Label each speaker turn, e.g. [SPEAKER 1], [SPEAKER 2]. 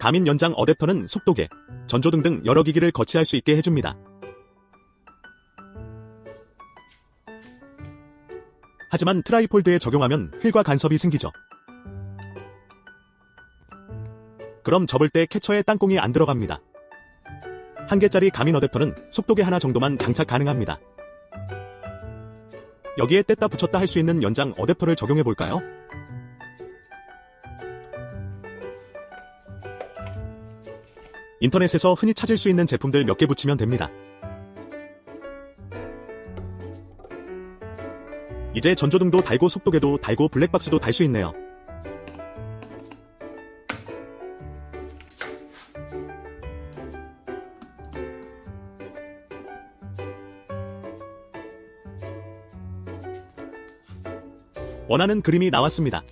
[SPEAKER 1] 가민 연장 어댑터는 속도계, 전조 등 등 여러 기기를 거치할 수 있게 해줍니다. 하지만 트라이폴드에 적용하면 휠과 간섭이 생기죠. 그럼 접을 때 캐처에 땅콩이 안 들어갑니다. 한 개짜리 가민 어댑터는 속도계 하나 정도만 장착 가능합니다. 여기에 뗐다 붙였다 할 수 있는 연장 어댑터를 적용해 볼까요? 인터넷에서 흔히 찾을 수 있는 제품들 몇 개 붙이면 됩니다. 이제 전조등도 달고 속도계도 달고 블랙박스도 달 수 있네요. 원하는 그림이 나왔습니다.